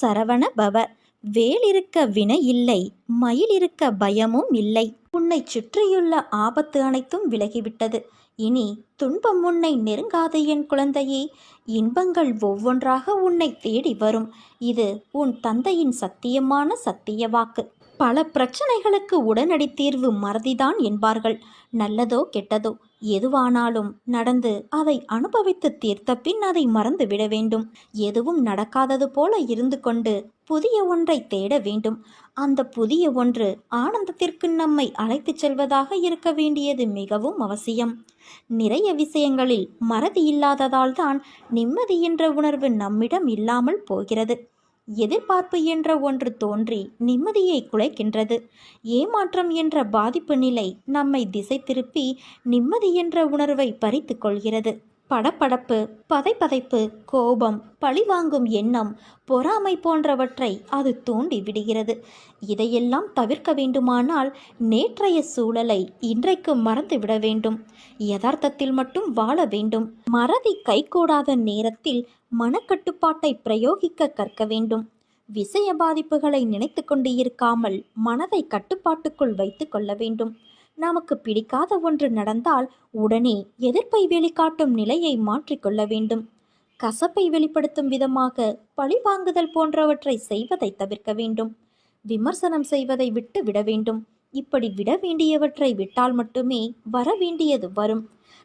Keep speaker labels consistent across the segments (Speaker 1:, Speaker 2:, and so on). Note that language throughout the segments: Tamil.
Speaker 1: சரவண பவ. வேல் இருக்க வினை இல்லை மயில் இருக்க பயமும் இல்லை. உன்னை சுற்றியுள்ள ஆபத்து அனைத்தும் விலகிவிட்டது. இனி துன்பம் உன்னை நெருங்காத என் குழந்தையே. இன்பங்கள் ஒவ்வொன்றாக உன்னை தேடி வரும். இது உன் தந்தையின் சத்தியமான சத்திய வாக்கு பல பிரச்சனைகளுக்கு உடனடி தீர்வு மறதிதான் என்பார்கள். நல்லதோ கெட்டதோ எதுவானாலும் நடந்து அதை அனுபவித்து தீர்த்த பின் அதை மறந்து விட வேண்டும். எதுவும் நடக்காதது போல இருந்து கொண்டு புதிய ஒன்றை தேட வேண்டும். அந்த புதிய ஒன்று ஆனந்தத்திற்கு நம்மை அழைத்துச் செல்வதாக இருக்க வேண்டியது மிகவும் அவசியம். நிறைய விஷயங்களில் மறதி இல்லாததால் தான் நிம்மதி என்ற உணர்வு நம்மிடம் இல்லாமல் போகிறது. எதிர்பார்ப்பு என்ற ஒன்று தோன்றி நிம்மதியை குலைக்கின்றது. ஏமாற்றம் என்ற பாதிப்பு நிலை நம்மை திசை திருப்பி நிம்மதி என்ற உணர்வை பறித்து கொள்கிறது. படப்படப்பு பதைப்பதைப்பு கோபம் பழிவாங்கும் எண்ணம் பொறாமை போன்றவற்றை அது தூண்டி விடுகிறது. இதையெல்லாம் தவிர்க்க வேண்டுமானால் நேற்றைய சூழலை இன்றைக்கு மறந்து விட வேண்டும். யதார்த்தத்தில் மட்டும் வாழ வேண்டும். மறதி கைகூடாத நேரத்தில் மனக்கட்டுப்பாட்டை பிரயோகிக்க கற்க வேண்டும். விஷய பாதிப்புகளை நினைத்து கொண்டு இருக்காமல் மனதை கட்டுப்பாட்டுக்குள் வைத்து கொள்ள வேண்டும். நமக்கு பிடிக்காத ஒன்று நடந்தால் உடனே எதிர்ப்பை வெளிக்காட்டும் நிலையை மாற்றிக்கொள்ள வேண்டும். கசப்பை வெளிப்படுத்தும் விதமாக பழிவாங்குதல் போன்றவற்றை செய்வதை தவிர்க்க வேண்டும். விமர்சனம் செய்வதை விட்டு விட வேண்டும். இப்படி விட வேண்டியவற்றை விட்டால் மட்டுமே வர வேண்டியது வரும்.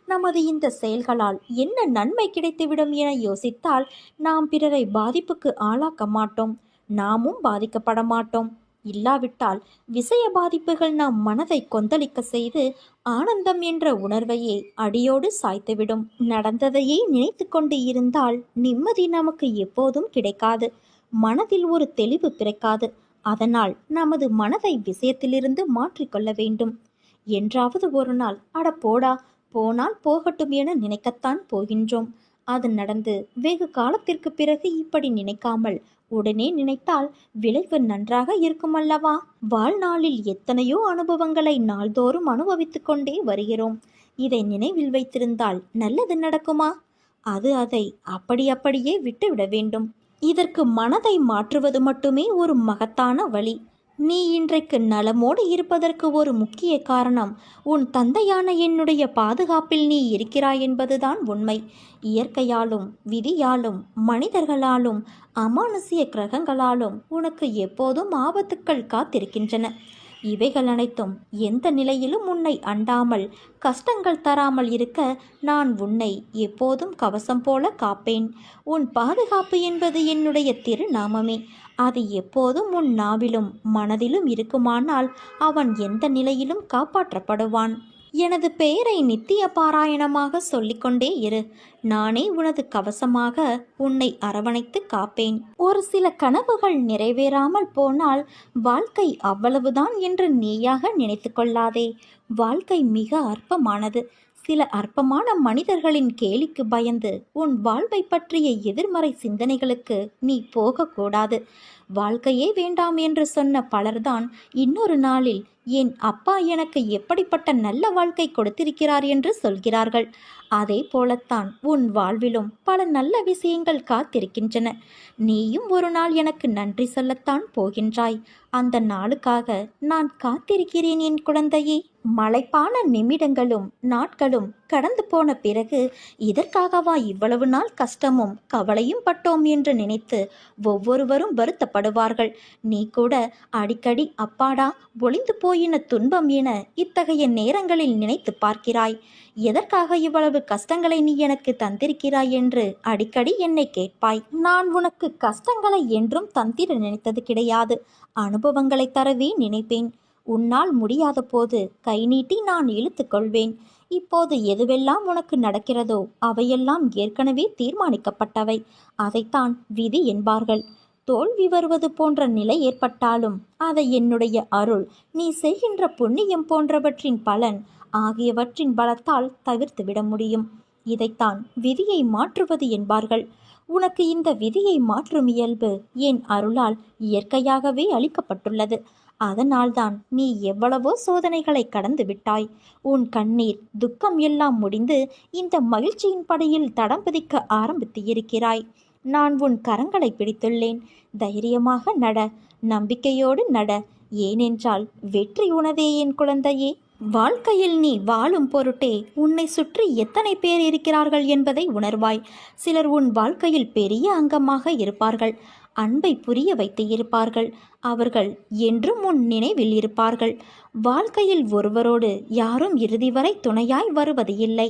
Speaker 1: நமது இந்த செயல்களால் என்ன நன்மை கிடைத்துவிடும் என யோசித்தால் நாம் பிறரை பாதிப்புக்கு ஆளாக்க மாட்டோம். நாமும் பாதிக்கப்பட மாட்டோம். இல்லாவிட்டால் விஷய பாதிப்புகள் நம் மனதை கொந்தளிக்க செய்து ஆனந்தம் என்ற உணர்வையே அடியோடு சாய்த்துவிடும். நடந்ததையே நினைத்து கொண்டு இருந்தால் நிம்மதி நமக்கு எப்போதும் கிடைக்காது. மனதில் ஒரு தெளிவு பிறக்காது. அதனால் நமது மனதை விஷயத்திலிருந்து மாற்றிக்கொள்ள வேண்டும். என்றாவது ஒரு நாள் அட போடா போனால் போகட்டும் என நினைக்கத்தான் போகின்றோம். அது நடந்து வெகு காலத்திற்கு பிறகு இப்படி நினைக்காமல் உடனே நினைத்தால் விளைவு நன்றாக இருக்குமல்லவா? வாழ்நாளில் எத்தனையோ அனுபவங்களை நாள்தோறும் அனுபவித்துக் கொண்டே வருகிறோம். இதை நினைவில் வைத்திருந்தால் நல்லது நடக்குமா? அது அதை அப்படி அப்படியே விட்டுவிட வேண்டும். இதற்கு மனதை மாற்றுவது மட்டுமே ஒரு மகத்தான வழி. நீ இன்றைக்கு நலமோடு இருப்பதற்கு ஒரு முக்கிய காரணம் உன் தந்தையான என்னுடைய பாதுகாப்பில் நீ இருக்கிறாய் என்பதுதான் உண்மை. இயற்கையாலும் விதியாலும் மனிதர்களாலும் அமானுசிய கிரகங்களாலும் உனக்கு எப்போதும் ஆபத்துக்கள் காத்திருக்கின்றன. இவைகள் அனைத்தும் எந்த நிலையிலும் உன்னை அண்டாமல் கஷ்டங்கள் தராமல் இருக்க நான் உன்னை எப்போதும் கவசம் போல காப்பேன். உன் பாதுகாப்பு என்பது என்னுடைய திருநாமமே. அது எப்போதும் உன் நாவிலும் மனதிலும் இருக்குமானால் அவன் எந்த நிலையிலும் காப்பாற்றப்படுவான். எனது பெயரை நித்திய பாராயணமாக சொல்லிக்கொண்டே இரு. நானே உனது கவசமாக உன்னை அரவணைத்து காப்பேன். ஒரு சில கனவுகள் நிறைவேறாமல் போனால் வாழ்க்கை அவ்வளவுதான் என்று நீயாக நினைத்து கொள்ளாதே. வாழ்க்கை மிக அற்பமானது. சில அற்பமான மனிதர்களின் கேலிக்கு பயந்து உன் வாழ்வை பற்றிய எதிர்மறை சிந்தனைகளுக்கு நீ போகக்கூடாது. வாழ்க்கையே வேண்டாம் என்று சொன்ன பலர்தான் இன்னொரு நாளில் என் அப்பா எனக்கு எப்படிப்பட்ட நல்ல வாழ்க்கை கொடுத்திருக்கிறார் என்று சொல்கிறார்கள். அதே போலத்தான் உன் வாழ்விலும் பல நல்ல விஷயங்கள் காத்திருக்கின்றன. நீயும் ஒரு நாள் எனக்கு நன்றி சொல்லத்தான் போகின்றாய். அந்த நாளுக்காக நான் காத்திருக்கிறேன் என் குழந்தையே. மலைப்பான நிமிடங்களும் நாட்களும் கடந்து போன பிறகு இதற்காகவா இவ்வளவு நாள் கஷ்டமும் கவலையும் பட்டோம் என்று நினைத்து ஒவ்வொருவரும் வருத்தப்படுவார்கள். நீ கூட அடிக்கடி அப்பாடா ஒளிந்து போயின துன்பம் என இத்தகைய நேரங்களில் நினைத்து பார்க்கிறாய். எதற்காக இவ்வளவு கஷ்டங்களை நீ எனக்கு தந்திருக்கிறாய் என்று அடிக்கடி என்னை கேட்பாய். நான் உனக்கு கஷ்டங்களை என்றும் தந்திர நினைத்தது கிடையாது. அனுபவங்களை தரவே நினைப்பேன். உன்னால் முடியாத போது கை நீட்டி நான் இழுத்துக்கொள்வேன் இப்போது எதுவெல்லாம் உனக்கு நடக்கிறதோ அவையெல்லாம் ஏற்கனவே தீர்மானிக்கப்பட்டவை. அதைத்தான் விதி என்பார்கள். தோல்வி வருவது போன்ற நிலை ஏற்பட்டாலும் அதை என்னுடைய அருள் நீ செய்கின்ற புண்ணியம் போன்றவற்றின் பலன் ஆகியவற்றின் பலத்தால் தவிர்த்துவிட முடியும். இதைத்தான் விதியை மாற்றுவது என்பார்கள். உனக்கு இந்த விதியை மாற்றும் இயல்பு என் அருளால் இயற்கையாகவே அளிக்கப்பட்டுள்ளது. அதனால்தான் நீ எவ்வளவோ சோதனைகளை கடந்து விட்டாய். உன் கண்ணீர் துக்கம் எல்லாம் முடிந்து இந்த மகிழ்ச்சியின் படையில் தடம் பதிக்க ஆரம்பித்து இருக்கிறாய். நான் உன் கரங்களை பிடித்துள்ளேன். தைரியமாக நட நம்பிக்கையோடு நட. ஏனென்றால் வெற்றி உனதே என் குழந்தையே. வாழ்க்கையில் நீ வாழும் பொருட்டே உன்னை சுற்றி எத்தனை பேர் இருக்கிறார்கள் என்பதை உணர்வாய். சிலர் உன் வாழ்க்கையில் பெரிய அங்கமாக இருப்பார்கள். அன்பை புரிய வைத்து இருப்பார்கள். அவர்கள் என்றும் உன் நினைவில் இருப்பார்கள். வாழ்க்கையில் ஒருவரோடு யாரும் இறுதி வரை துணையாய் வருவது இல்லை.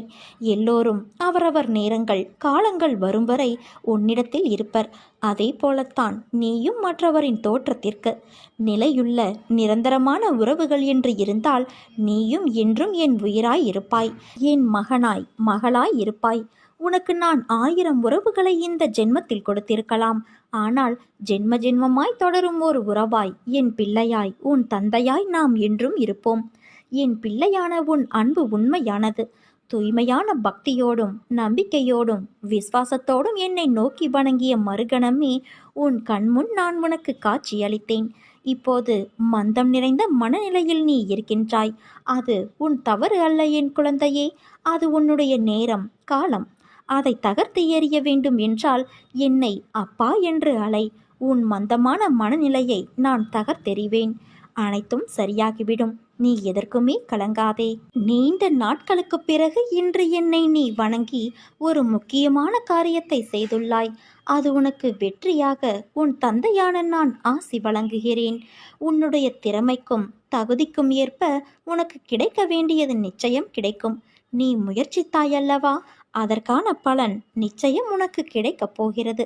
Speaker 1: எல்லோரும் அவரவர் நேரங்கள் காலங்கள் வரும் வரை உன்னிடத்தில் இருப்பர். அதே போலத்தான் நீயும் மற்றவரின் தோற்றத்திற்கு. நிலையுள்ள நிரந்தரமான உறவுகள் என்று இருந்தால் நீயும் என்றும் என் உயிராய் இருப்பாய். என் மகனாய் மகளாய் இருப்பாய். உனக்கு நான் ஆயிரம் உறவுகளை இந்த ஜென்மத்தில் கொடுத்திருக்கலாம். ஆனால் ஜென்ம ஜென்மமாய் தொடரும் ஒரு உறவாய் என் பிள்ளையாய் உன் தந்தையாய் நாம் என்றும் இருப்போம். என் பிள்ளையான உன் அன்பு உண்மையானது. தூய்மையான பக்தியோடும் நம்பிக்கையோடும் விசுவாசத்தோடும் என்னை நோக்கி வணங்கிய மறுகணமே உன் கண்முன் நான் உனக்கு காட்சியளித்தேன். இப்போது மந்தம் நிறைந்த மனநிலையில் நீ இருக்கின்றாய். அது உன் தவறு அல்ல என் குழந்தையே. அது உன்னுடைய நேரம் காலம். அதை தகர்த்து எறிய வேண்டும் என்றால் என்னை அப்பா என்று அலை. உன் மந்தமான மனநிலையை நான் தகர்த்தெறிவேன். அனைத்தும் சரியாகிவிடும். நீ எதற்குமே கலங்காதே. நீண்ட நாட்களுக்கு பிறகு இன்று என்னை நீ வணங்கி ஒரு முக்கியமான காரியத்தை செய்துள்ளாய். அது உனக்கு வெற்றியாக உன் தந்தையான நான் ஆசி வழங்குகிறேன். உன்னுடைய திறமைக்கும் தகுதிக்கும் ஏற்ப உனக்கு கிடைக்க வேண்டியது நிச்சயம் கிடைக்கும். நீ முயற்சித்தாயல்லவா? அதற்கான பலன் நிச்சயம் உனக்கு கிடைக்கப் போகிறது.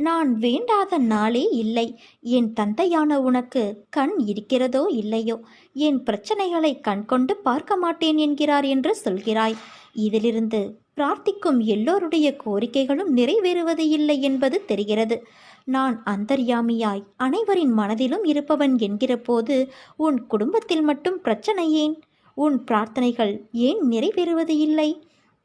Speaker 1: நான் வேண்டாத நாளே இல்லை. என் தந்தையான உனக்கு கண் இருக்கிறதோ இல்லையோ? என் பிரச்சனைகளை கண்கொண்டு பார்க்க மாட்டேன் என்கிறார் என்று சொல்கிறாய். இதிலிருந்து பிரார்த்திக்கும் எல்லோருடைய கோரிக்கைகளும் நிறைவேறுவது இல்லை என்பது தெரிகிறது. நான் அந்தர்யாமியாய் அனைவரின் மனதிலும் இருப்பவன் என்கிற போது உன் குடும்பத்தில் மட்டும் பிரச்சனை ஏன்? உன் பிரார்த்தனைகள் ஏன் நிறைவேறுவது இல்லை?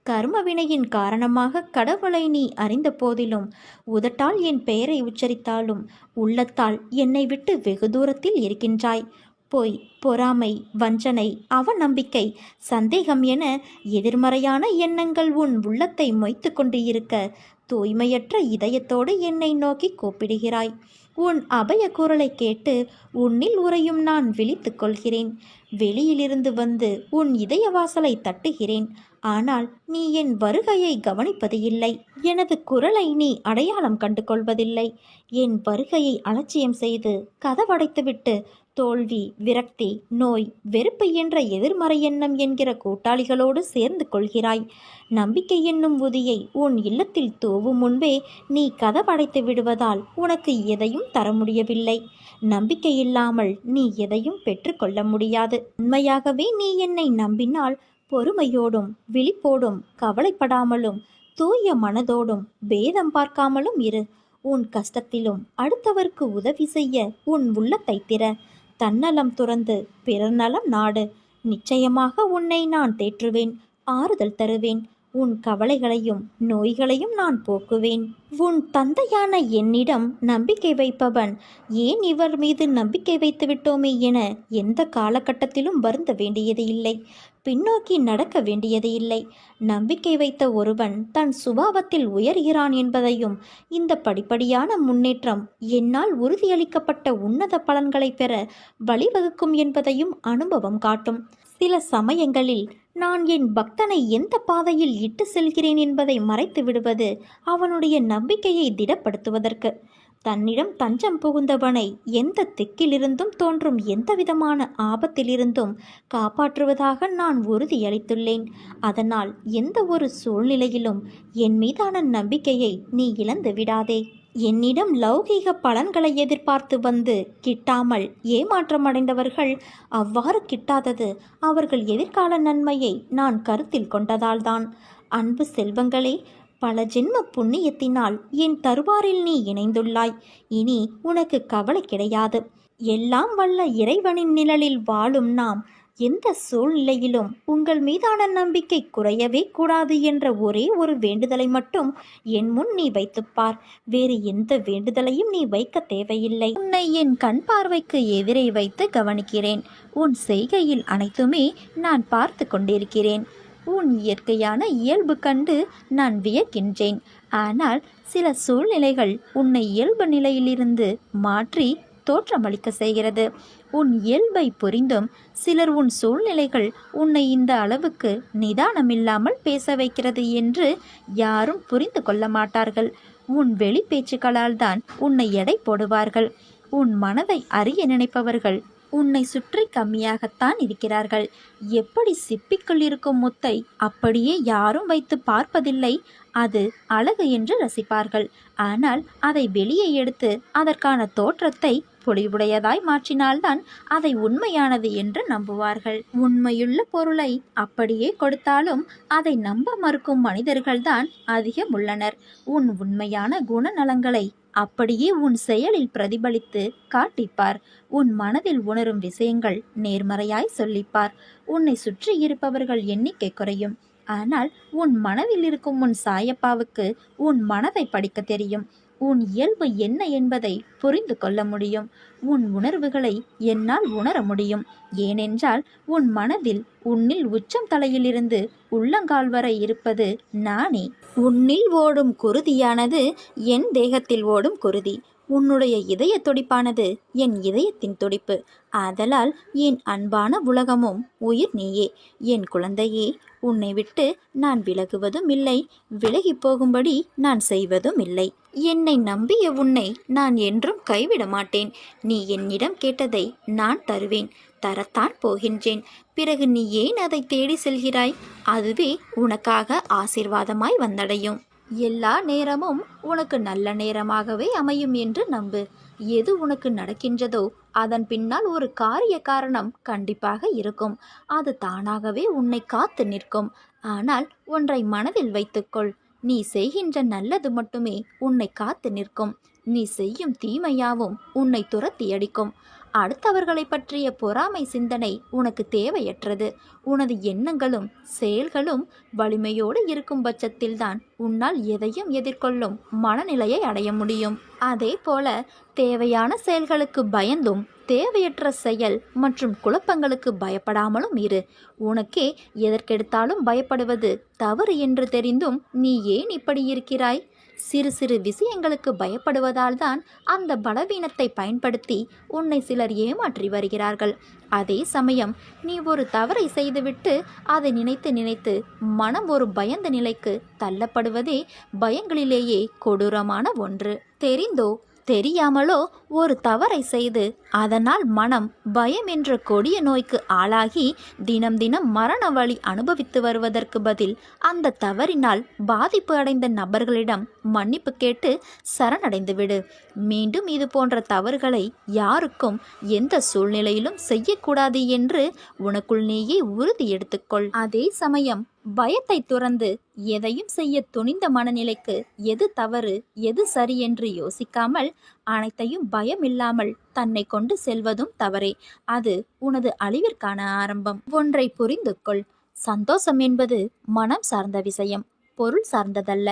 Speaker 1: கர்மவினையின் காரணமாக கடவுளை நீ அறிந்த போதிலும் உதட்டால் என் பெயரை உச்சரித்தாலும் உள்ளத்தால் என்னை விட்டு வெகு தூரத்தில் இருக்கின்றாய் பொய் பொறாமை வஞ்சனை அவநம்பிக்கை சந்தேகம் என எதிர்மறையான எண்ணங்கள் உன் உள்ளத்தை மொய்த்து கொண்டு இருக்க தூய்மையற்ற இதயத்தோடு என்னை நோக்கி கூப்பிடுகிறாய். உன் அபய குரலை கேட்டு உன்னில் உறையும் நான் விழித்துக் கொள்கிறேன். வெளியிலிருந்து வந்து உன் இதய வாசலை தட்டுகிறேன். ஆனால் நீ என் வருகையை கவனிப்பது இல்லை. எனது குரலை நீ அடையாளம் கண்டு கொள்வதில்லை என் வருகையை அலட்சியம் செய்து கதவடைத்துவிட்டு தோல்வி விரக்தி நோய் வெறுப்பு என்ற எதிர்மறை எண்ணம் என்கிற கூட்டாளிகளோடு சேர்ந்து கொள்கிறாய். நம்பிக்கை என்னும் உதியை உன் இல்லத்தில் தூவும் முன்பே நீ கதவடைத்து விடுவதால் உனக்கு எதையும் தர முடியவில்லை. நம்பிக்கை இல்லாமல் நீ எதையும் பெற்றுக்கொள்ள முடியாது. உண்மையாகவே நீ என்னை நம்பினால் பொறுமையோடும் விழிப்போடும் கவலைப்படாமலும் தூய மனதோடும் பேதம் பார்க்காமலும் இரு. உன் கஷ்டத்திலும் அடுத்தவர்க்கு உதவி செய்ய உன் உள்ளத்தை திற. தன்னலம் துறந்து பிறர் நலம் நாடு. நிச்சயமாக உன்னை நான் தேற்றுவேன் ஆறுதல் தருவேன். உன் கவலைகளையும் நோய்களையும் நான் போக்குவேன். உன் தந்தையான என்னிடம் நம்பிக்கை வைப்பவன் ஏன் இவர் மீது நம்பிக்கை வைத்து விட்டோமே என எந்த காலகட்டத்திலும் வருந்த வேண்டியது இல்லை. பின்னோக்கி நடக்க வேண்டியது இல்லை. நம்பிக்கை வைத்த ஒருவன் தன் சுபாவத்தில் உயர்கிறான் என்பதையும் இந்த படிப்படியான முன்னேற்றம் என்னால் உறுதியளிக்கப்பட்ட உன்னத பலன்களை பெற வழிவகுக்கும் என்பதையும் அனுபவம் காட்டும். சில சமயங்களில் நான் என் பக்தனை எந்த பாதையில் இட்டு செல்கிறேன் என்பதை மறைத்து விடுவது அவனுடைய நம்பிக்கையை திடப்படுத்துவதற்கு. தன்னிடம் தஞ்சம் புகுந்தவனை எந்த திக்கிலிருந்தும் தோன்றும் எந்தவிதமான ஆபத்திலிருந்தும் காப்பாற்றுவதாக நான் உறுதியளித்துள்ளேன். அதனால் எந்த ஒரு சூழ்நிலையிலும் என் மீதான நம்பிக்கையை நீ இழந்து விடாதே என்னிடம் லௌகீக பலன்களை எதிர்பார்த்து வந்து கிட்டாமல் ஏமாற்றமடைந்தவர்கள் அவ்வாறு கிட்டாதது அவர்கள் எதிர்கால நன்மையை நான் கருத்தில் கொண்டதால்தான். அன்பு செல்வங்களே பல ஜென்ம புண்ணியத்தினால் என் தருவாரில் நீ இணைந்துள்ளாய். இனி உனக்கு கவலை கிடையாது. எல்லாம் வல்ல இறைவனின் நிழலில் வாழும் நாம் எந்த சூழ்நிலையிலும் உங்கள் மீதான நம்பிக்கை குறையவே கூடாது என்ற ஒரே ஒரு வேண்டுதலை மட்டும் என் முன் நீ வைத்துப்பார். வேறு எந்த வேண்டுதலையும் நீ வைக்க தேவையில்லை. உன்னை என் கண் பார்வைக்கு எதிரே வைத்து கவனிக்கிறேன். உன் செய்கையில் அனைத்துமே நான் பார்த்து கொண்டிருக்கிறேன். உன் இயற்கையான இயல்பு கண்டு நான் வியக்கின்றேன். ஆனால் சில சூழ்நிலைகள் உன்னை இயல்பு நிலையிலிருந்து மாற்றி தோற்றமளிக்க செய்கிறது. உன் இயல்பை புரிந்தும் சிலர் உன் சூழ்நிலைகள் உன்னை இந்த அளவுக்கு நிதானமில்லாமல் பேச வைக்கிறது என்று யாரும் புரிந்து கொள்ள மாட்டார்கள். உன் வெளி பேச்சுக்களால் தான் உன்னை எடை போடுவார்கள். உன் மனதை அறிய நினைப்பவர்கள் உன்னை சுற்றி கம்மியாகத்தான் இருக்கிறார்கள். எப்படி சிப்பிக்குள் இருக்கும் முத்தை அப்படியே யாரும் வைத்து பார்ப்பதில்லை. அது அழகு என்று ரசிப்பார்கள். ஆனால் அதை வெளியே எடுத்து அதற்கான தோற்றத்தை பொலிவுடையதாய் மாற்றினால்தான் அதை உண்மையானது என்று நம்புவார்கள். உண்மையுள்ள பொருளை அப்படியே கொடுத்தாலும் அதை நம்ப மறுக்கும் மனிதர்கள்தான் அதிகம் உள்ளனர் உன் உண்மையான குணநலங்களை அப்படியே உன் செயலில் பிரதிபலித்து காட்டிப்பார். உன் மனதில் உணரும் விஷயங்கள் நேர்மறையாய் சொல்லிப்பார். உன்னை சுற்றி இருப்பவர்கள் எண்ணிக்கை குறையும். ஆனால் உன் மனதில் இருக்கும் உன் சாயப்பாவுக்கு உன் மனதை படிக்க தெரியும். உன் இயல்பு என்ன என்பதை புரிந்து கொள்ள முடியும். உன் உணர்வுகளை என்னால் உணர முடியும். ஏனென்றால் உன் மனதில் உன்னில் உச்சம் தலையிலிருந்து உள்ளங்கால் வரை இருப்பது நானே. உன்னில் ஓடும் குருதியானது என் தேகத்தில் ஓடும் குருதி. உன்னுடைய இதய துடிப்பானது என் இதயத்தின் துடிப்பு. ஆதலால் என் அன்பான உலகமும் உயிர் நீயே. என் குழந்தையே உன்னை விட்டு நான் விலகுவதும் இல்லை. விலகி போகும்படி நான் செய்வதும் இல்லை. என்னை நம்பிய உன்னை நான் என்றும் கைவிட மாட்டேன். நீ என்னிடம் கேட்டதை நான் தருவேன். தரத்தான் போகின்றேன். பிறகு நீ ஏன் அதை தேடி செல்கிறாய்? அதுவே உனக்காக ஆசிர்வாதமாய் வந்தடையும். எல்லா நேரமும் உனக்கு நல்ல நேரமாகவே அமையும் என்று நம்பு. எது உனக்கு நடக்கின்றதோ அதன் பின்னால் ஒரு காரிய காரணம் கண்டிப்பாக இருக்கும். அது தானாகவே உன்னை காத்து நிற்கும். ஆனால் ஒன்றை மனதில் வைத்துக்கொள். நீ செய்கின்ற நல்லது மட்டுமே உன்னை காத்து நிற்கும். நீ செய்யும் தீமையாவும் உன்னை துரத்தி அடிக்கும் அடுத்தவர்களை பற்றிய பொறாமை சிந்தனை உனக்கு தேவையற்றது. உனது எண்ணங்களும் செயல்களும் வலிமையோடு இருக்கும் பட்சத்தில்தான் உன்னால் எதையும் எதிர்கொள்ளும் மனநிலையை அடைய முடியும். அதே போல தேவையான செயல்களுக்கு பயந்தும் தேவையற்ற செயல் மற்றும் குழப்பங்களுக்கு பயப்படாமலும் இரு. உனக்கே எதற்கெடுத்தாலும் பயப்படுவது தவறு என்று தெரிந்தும் நீ ஏன் இப்படி இருக்கிறாய்? சிறு சிறு விஷயங்களுக்கு பயப்படுவதால் தான் அந்த பலவீனத்தை பயன்படுத்தி உன்னை சிலர் ஏமாற்றி வருகிறார்கள். அதே சமயம் நீ ஒரு தவறை செய்துவிட்டு அதை நினைத்து நினைத்து மனம் ஒரு பயந்த நிலைக்கு தள்ளப்படுவதே பயங்களிலேயே கொடூரமான ஒன்று. தெரிந்தோ? தெரியாமலோ ஒரு தவறை செய்து அதனால் மனம் பயம் என்ற கொடிய நோய்க்கு ஆளாகி தினம் தினம் மரண வழி அனுபவித்து வருவதற்கு பதில் அந்த தவறினால் பாதிப்பு அடைந்த நபர்களிடம் மன்னிப்பு கேட்டு சரணடைந்துவிடு மீண்டும் இது போன்ற தவறுகளை யாருக்கும் எந்த சூழ்நிலையிலும் செய்யக்கூடாது என்று உனக்குள் நீயே உறுதி எடுத்துக்கொள். அதே சமயம் பயத்தை துறந்து எதையும் செய்ய துணிந்த மனநிலைக்கு எது தவறு எது சரி என்று யோசிக்காமல் அனைத்தையும் பயம் இல்லாமல் தன்னை கொண்டு செல்வதும் தவறே. அது உனது அழிவிற்கான ஆரம்பம். ஒன்றை புரிந்து கொள். சந்தோஷம் என்பது மனம் சார்ந்த விஷயம் பொருள் சார்ந்ததல்ல.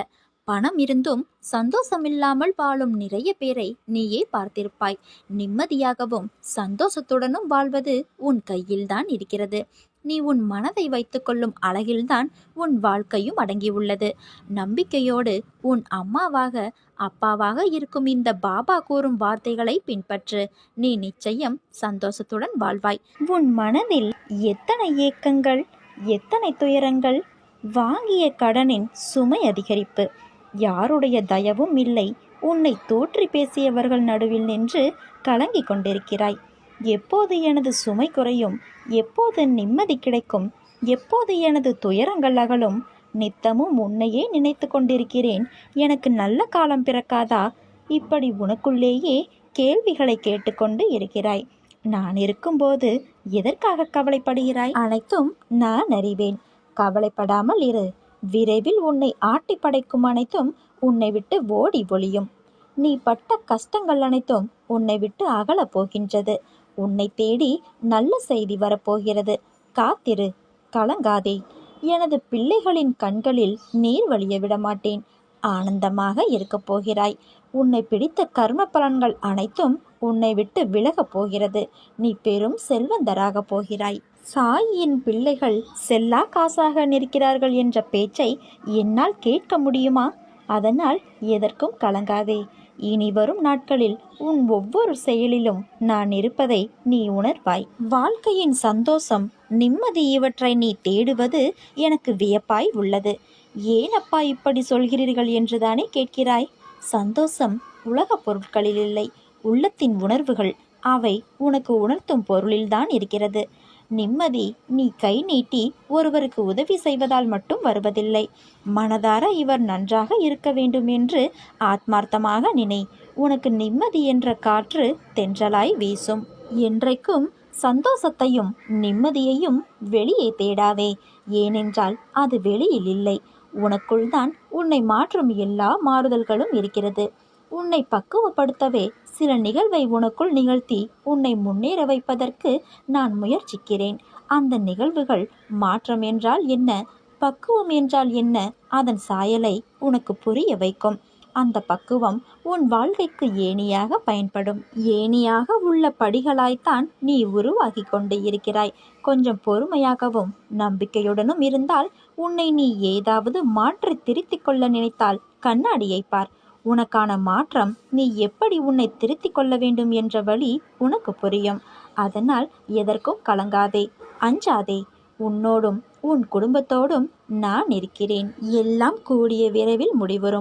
Speaker 1: பணம் இருந்தும் சந்தோஷமில்லாமல் வாழும் நிறைய பேரை நீயே பார்த்திருப்பாய். நிம்மதியாகவும் சந்தோஷத்துடனும் வாழ்வது உன் கையில்தான் இருக்கிறது. நீ உன் மனதை வைத்துக்கொள்ளும் அழகில்தான் உன் வாழ்க்கையும் அடங்கியுள்ளது. நம்பிக்கையோடு உன் அம்மாவாக அப்பாவாக இருக்கும் இந்த பாபா கூறும் வார்த்தைகளை பின்பற்று. நீ நிச்சயம் சந்தோஷத்துடன் வாழ்வாய். உன் மனதில் எத்தனை ஏக்கங்கள் எத்தனை துயரங்கள்? வாங்கிய கடனின் சுமை அதிகரிப்பு. யாருடைய தயவும் இல்லை உன்னை தோற்றி பேசியவர்கள் நடுவில் நின்று கலங்கிக் கொண்டிருக்கிறாய். எப்போது எனது சுமை குறையும்? எப்போது நிம்மதி கிடைக்கும்? எப்போது எனது துயரங்கள் அகலும்? நித்தமும் உன்னையே நினைத்து கொண்டிருக்கிறேன். எனக்கு நல்ல காலம் பிறக்காதா? இப்படி உனக்குள்ளேயே கேள்விகளை கேட்டுக்கொண்டு இருக்கிறாய். நான் இருக்கும்போது எதற்காக கவலைப்படுகிறாய்? அனைத்தும் நான் அறிவேன். கவலைப்படாமல் இரு. விரைவில் உன்னை ஆட்டி படைக்கும் அனைத்தும் உன்னை விட்டு ஓடி ஒளியும். நீ பட்ட கஷ்டங்கள் அனைத்தும் உன்னை விட்டு அகலப் போகின்றது. உன்னை தேடி நல்ல செய்தி வரப்போகிறது. காத்திரு கலங்காதே. எனது பிள்ளைகளின் கண்களில் நீர் வழிய விடமாட்டேன். ஆனந்தமாக இருக்கப் போகிறாய். உன்னை பிடித்த கர்ம பலன்கள் அனைத்தும் உன்னை விட்டு விலகப் போகிறது. நீ பெரும் செல்வந்தராகப் போகிறாய். சாயின் பிள்ளைகள் செல்லா காசாக நிற்கிறார்கள் என்ற பேச்சை என்னால் கேட்க முடியுமா? அதனால் எதற்கும் கலங்காதே. இனி வரும் நாட்களில் உன் ஒவ்வொரு செயலிலும் நான் இருப்பதை நீ உணர்வாய். வாழ்க்கையின் சந்தோஷம் நிம்மதி இவற்றை நீ தேடுவது எனக்கு வியப்பாய் உள்ளது. ஏன் அப்பா இப்படி சொல்கிறீர்கள் என்றுதானே கேட்கிறாய்? சந்தோஷம் உலகப் பொருட்களில் இல்லை. உள்ளத்தின் உணர்வுகள் அவை உனக்கு உணர்த்தும் பொருளில்தான் இருக்கிறது. நிம்மதி நீ கை நீட்டி ஒருவருக்கு உதவி செய்வதால் மட்டும் வருவதில்லை. மனதார இவர் நன்றாக இருக்க வேண்டும் என்று ஆத்மார்த்தமாக நினை. உனக்கு நிம்மதி என்ற காற்று தென்றலாய் வீசும். என்றைக்கும் சந்தோஷத்தையும் நிம்மதியையும் வெளியே தேடாதே. ஏனென்றால் அது வெளியில் இல்லை. உனக்குள் தான் உன்னை மாற்றும் எல்லா மாறுதல்களும் இருக்கிறது. உன்னை பக்குவப்படுத்தவே சில நிகழ்வை உனக்குள் நிகழ்த்தி உன்னை முன்னேற வைப்பதற்கு நான் முயற்சிக்கிறேன். அந்த நிகழ்வுகள் மாற்றம் என்றால் என்ன? பக்குவம் என்றால் என்ன? அதன் சாயலை உனக்கு புரிய வைக்கும். அந்த பக்குவம் உன் வாழ்க்கைக்கு ஏணியாக பயன்படும். ஏணியாக உள்ள படிகளாய்த்தான் நீ உருவாகி கொண்டு இருக்கிறாய். கொஞ்சம் பொறுமையாகவும் நம்பிக்கையுடனும் இருந்தால் உன்னை நீ ஏதாவது மாற்றி திருத்திக் கொள்ள நினைத்தால் கண்ணாடியை பார். உனக்கான மாற்றம் நீ எப்படி உன்னை திருத்திக் கொள்ள வேண்டும் என்ற வழி உனக்கு புரியும். அதனால் எதற்கும் கலங்காதே அஞ்சாதே. உன்னோடும் உன் குடும்பத்தோடும் நான் இருக்கிறேன். எல்லாம் கூடிய விரைவில் முடிவரும்.